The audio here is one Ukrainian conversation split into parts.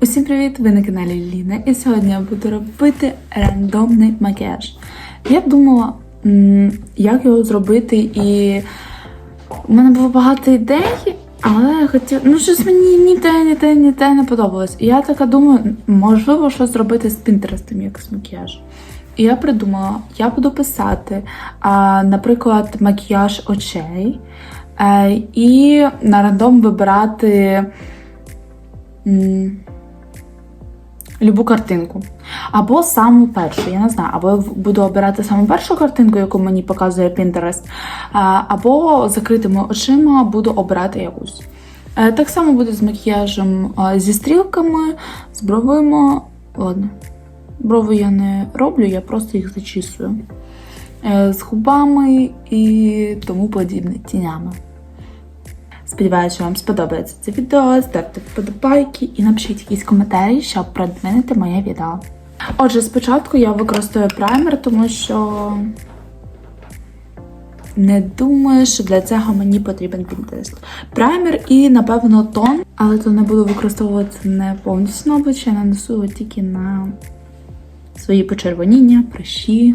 Усім привіт! Ви на каналі Ліна, і сьогодні я буду робити рандомний макіяж. Я думала, як його зробити, і у мене було багато ідей, але я хотіла, ну щось мені ні те, ні те, ні те не подобалось. І я така думаю, можливо, щось зробити з Пінтерестом, якийсь макіяж. І я придумала, я буду писати, а, наприклад, макіяж очей, е, і на рандом вибирати. Любу картинку. Або саму першу, я не знаю, або я буду обирати саму першу картинку, яку мені показує Pinterest, або закритими очима буду обирати якусь. Е, Так само буде з макіяжем зі стрілками, з бровима. Ладно, брови я не роблю, я просто їх зачісую. Е, З губами і тому подібне тінями. Сподіваюся, що вам сподобається це відео. Ставте вподобайки і напишіть якісь коментарі, щоб продвинути моє відео. Отже, спочатку я використовую праймер, тому що не думаю, що для цього мені потрібен Pinterest. Праймер і, напевно, тон, але то не буду використовувати не повністю на обличчя, я нанесу тільки на свої почервоніння, прищі.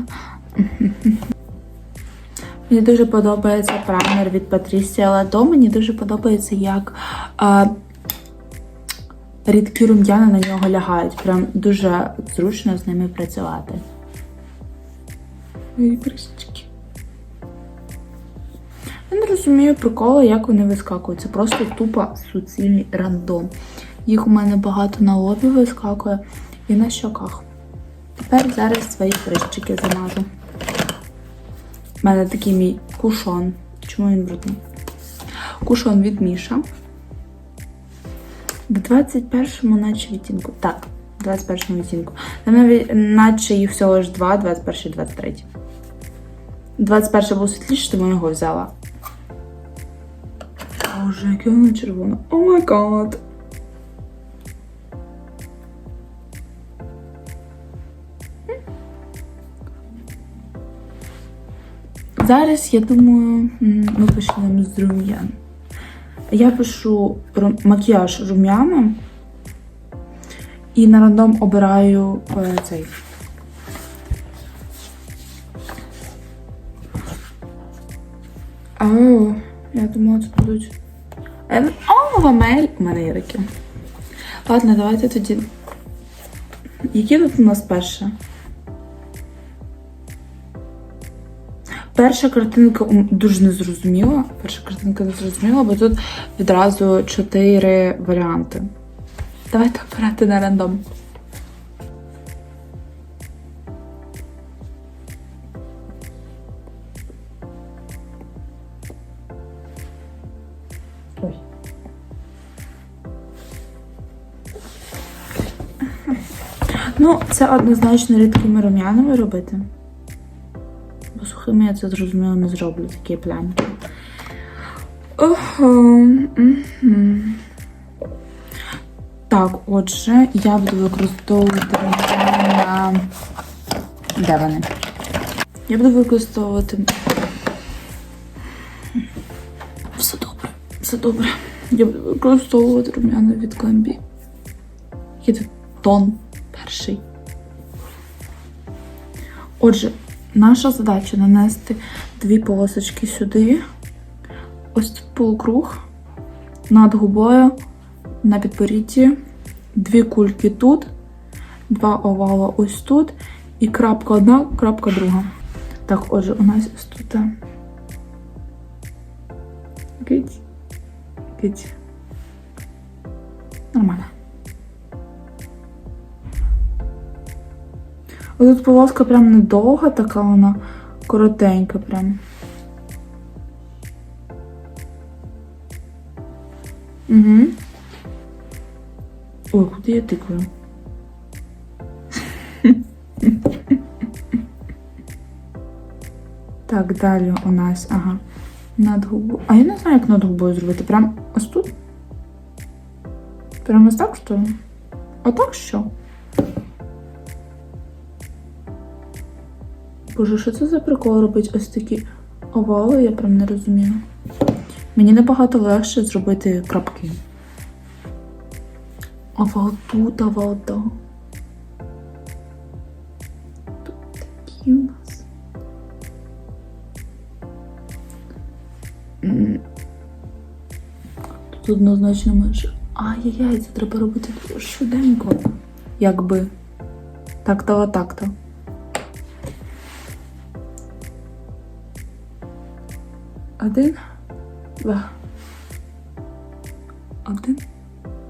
Мені дуже подобається праймер від Patricia Lado. Мені дуже подобається, як а, рідкі рум'яна на нього лягають. Прям дуже зручно з ними працювати. Мої кришечки. Я не розумію приколу, як вони вискакують. Це просто тупо суцільний рандом. Їх у мене багато на лобі вискакує і на щоках. Тепер зараз свої кришечки замажу. У мене такий мій кушон. Чому він брудний? Кушон від Міша. В 21-му наче відтінку. Так, в 21-му відтінку. Там наче їх всього ж два, 21 23. 21 був світліший, тому його взяла. Боже, яке воно червоне. О май гад. Зараз, я думаю, ми почнемо з рум'ян. Я пишу макіяж рум'яном і на рандом обираю е, цей. О, я думала, це будуть. О, ламель! У мене є такі. Ладно, давайте тоді. Які тут у нас перше? Перша картинка дуже незрозуміла. Перша картинка незрозуміла, бо тут відразу чотири варіанти. Давайте обирати на рандом. Ну, це однозначно рідкими рум'янами робити. Бо я це зрозуміло не зроблю такі плямки. Ого. Так, отже, я буду використовувати на. Де вони? Я буду використовувати. Все добре, все добре. Я буду використовувати рум'яна від Гламбі. Який тон перший. Отже, наша задача нанести дві полосочки сюди, ось полукруг, над губою, на підборідді, дві кульки тут, два овала ось тут, і крапка одна, крапка друга. Так, отже, у нас ось тут. Гить. Гить. Нормально. Ось Тут полоска прям недовга, така вона коротенька прям. Угу. Ой, куди я тикаю? Так, далі у нас, ага, над губою. А я не знаю, як над губою зробити. Прям ось тут? Прям ось так що? Отак що? Боже, що це за прикол робить ось такі овали, я прям не розумію. Мені набагато легше зробити крапки. Вот тут а вода. Тут такі у нас. Тут однозначно менше. Ай-яй-яй, це треба робити швиденько. Якби. Так-то, так-то. Один, два. Один,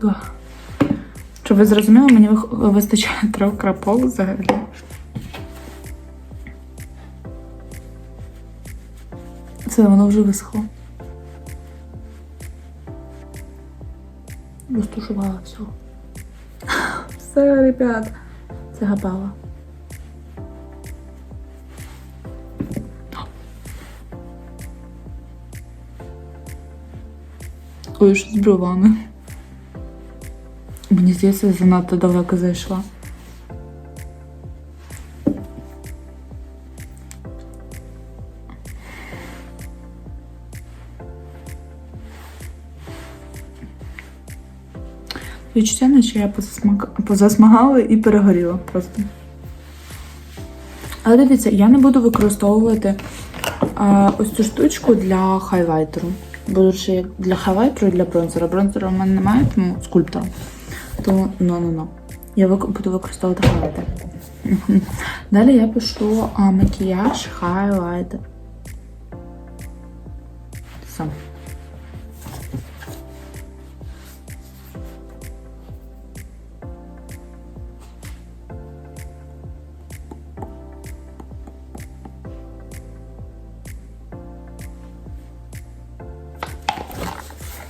два. Щоб ви зрозуміли, мені вистачає трьох крапок взагалі. Все, воно вже висохло. Розтушувала все. Все, ребят. Це Ой, що з бровами. Мені здається, занадто далеко зайшла. Відчуття, наче я позасмагала і перегоріла просто. Але дивіться, я не буду використовувати а, ось цю штучку для хайлайтеру. Буду ще як для хайлайтеру і для бронзера. Бронзера в мене немає, тому скульптора. Тому ну-ну-ну. Я буду використовувати хайлайтер. Далі я пишу а, макіяж, хайлайтер.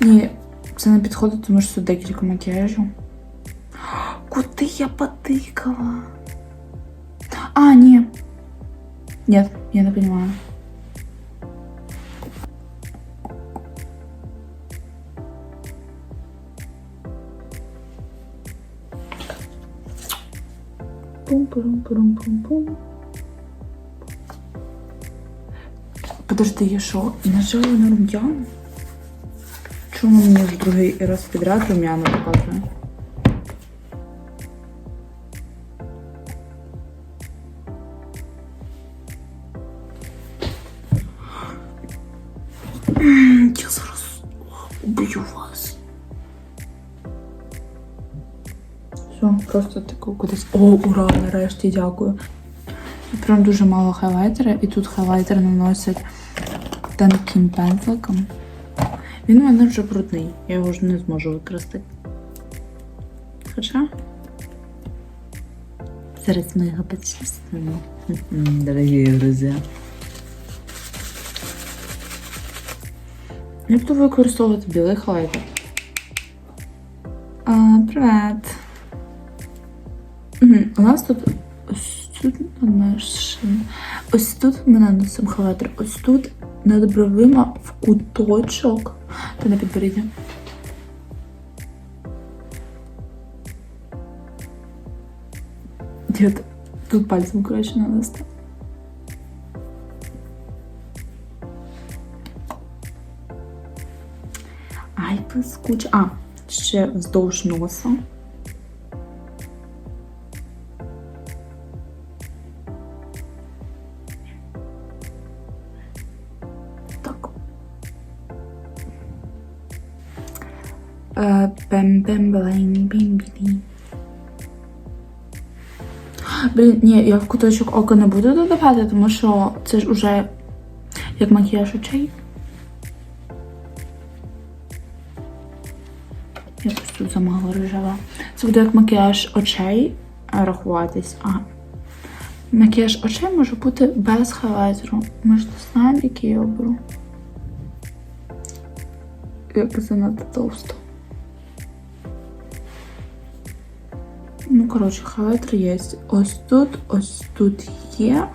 Ні, це не підходить, тому що тут декілька макіяжів. Куди я потикала? А, ні. Нет, я не понимаю. Пум-пум-пум-пум-пум. Подожди, я що, нажала на рум'яну? Чому мені вже другий раз підряд рум'яна показує? Я зараз уб'ю вас. Все, просто таку кудись. О, ура, нарешті дякую. Прям дуже мало хайлайтера, і тут хайлайтер наносять тонким пензликом. Він у мене вже брудний, я його ж не зможу використати. Хоча. Зараз ми його почистимо. Дорогі друзі. Я буду використовувати білий хайлайтер. А, привет. У нас тут ось тут наш. Ось тут ми наносимо хайлайтер. Ось тут над бровима в куточок. Та на підборіддя. Дід, тут пальцем краще нанести. Ай, пискуч. А, ще вздовж носа. Е, Бем бем белень бім білі. Блін, ні, я в куточок ока не буду додавати, тому що це ж уже як макіяж очей. Якось тут замало рожева. Це буде як макіяж очей рахуватись. А макіяж очей може бути без хайлайтеру. Ми ж не знаємо, який я оберу. Як занадто товсто. Коротше, хайлайтер є. Ось тут, ось тут є.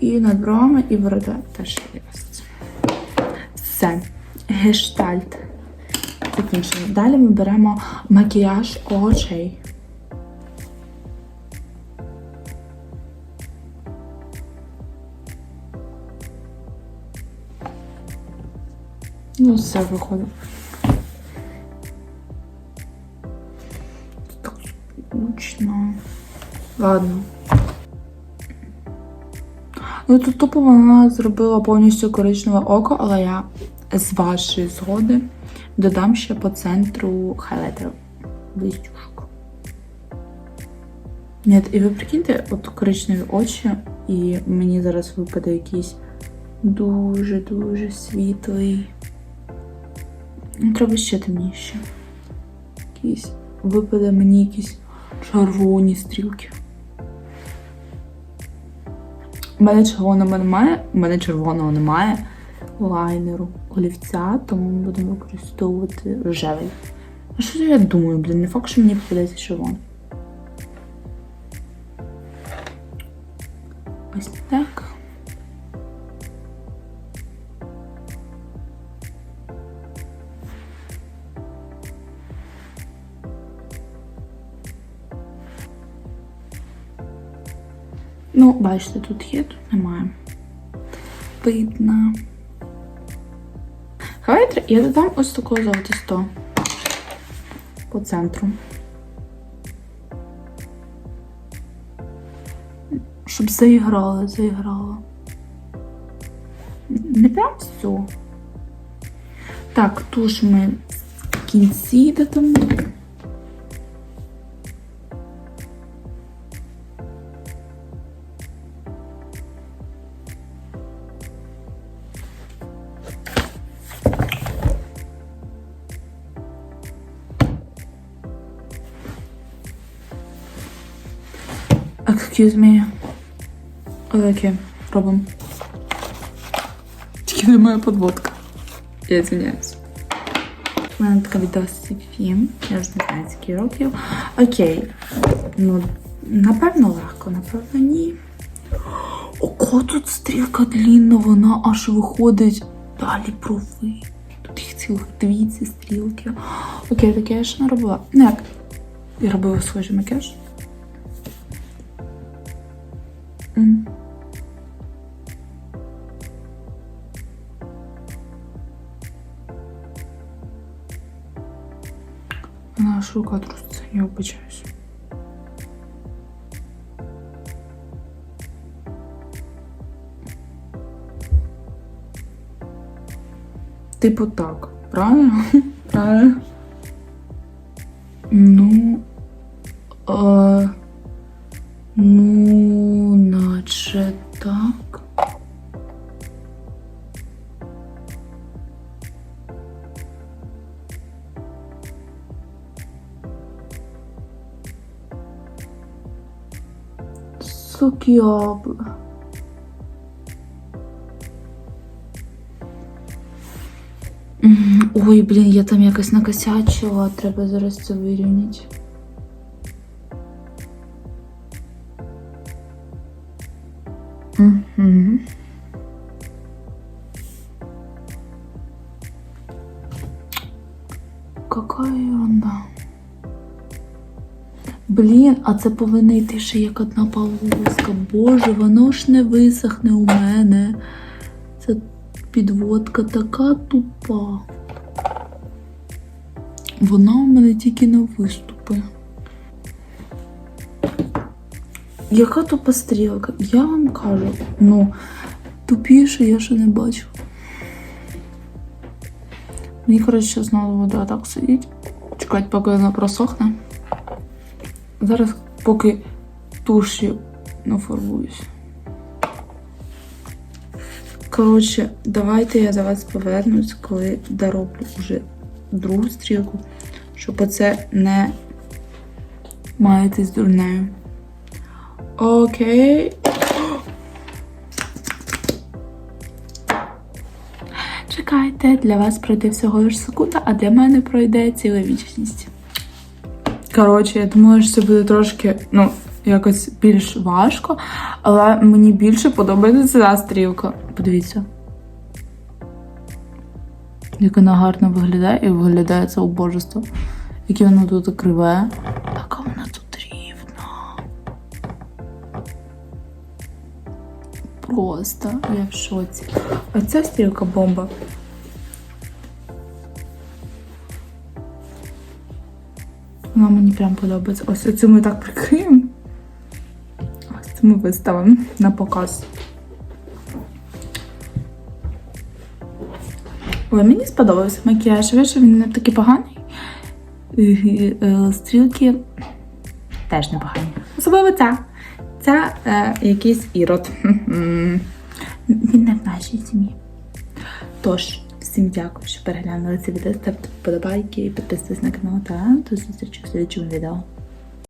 І над бровами, і борода теж є. Все. Гештальт. Закінчено. Далі ми беремо макіяж очей. Ну, все виходить. Ладно. Ну тут тупо вона зробила повністю коричневе око, але я з вашої згоди додам ще по центру хайлайтер блистюшок. Ні, і ви прикиньте, от коричневі очі, і мені зараз випаде якийсь дуже-дуже світлий. Ну, Треба ще темніше. Якийсь випаде мені якісь червоні стрілки. У мене червоного немає, у мене червоного немає лайнеру олівця, тому ми будемо використовувати рожевий. А що я думаю, блін, не факт, що мені попадеться червоний. Ну, бачите, тут є, тут немає. Видно. Хайлайтер я додам ось такого золотистого по центру. Щоб заіграла, заіграла. Не прям все. Так, туш ми в кінці додамо. Excuse me. Окей, робимо. Тільки не моя подводка. Я звиняюсь. У мене така відосі фільм. Я ж не знаю, скільки років. Окей. Ну, напевно, легко, напевно, ні. Ого, тут стрілка длінна, вона аж виходить далі брови. Тут їх цілих дві ці стрілки. Окей, таке я ще не робила. Ну як? Я робила схожий макіяж. Аж рука труситься, я вибачаюсь. Типу так, правильно? Правильно. Ну. Ну, наче так. Сук'ябли. Ой, блін, я там якось накосячила, треба зараз це вирівняти. А це повинна йти ще як одна полоска. Боже, воно ж не висохне у мене. Це підводка така тупа. Вона у мене тільки на виступи. Яка тупа стрілка? Я вам кажу, ну, тупіше я ще не бачу. Мені, коротше, знову буде так сидіти. Чекати, поки вона просохне. Зараз, поки туш'ю нафарбуюсь. Коротше, давайте я до вас повернусь, коли дороблю вже другу стрілку, щоб оце не маєтесь дурнею. Окей. Чекайте, для вас пройде всього лиш секунда, а для мене пройде ціла вічність. Коротше, я думала, що це буде трошки, ну, якось більш важко, але мені більше подобається ця стрілка. Подивіться. Як вона гарно виглядає і виглядає це убожество. Яке воно тут криве. Така вона тут рівна. Просто я в шоці. А ця стрілка бомба. Вона мені прям подобається. Ось оцю ми так прикриємо. Ось це ми виставимо на показ. Ой, мені сподобався макіяж. Вийшов він не такий поганий. Е, Стрілки теж непогані. Особливо ця. Це е, якийсь ірод. Він не в нашій сім'ї. Тож, всім дякую, що переглянули це відео. Ставте вподобайки, підписуйтесь на канал та до зустрічі в слідчому відео.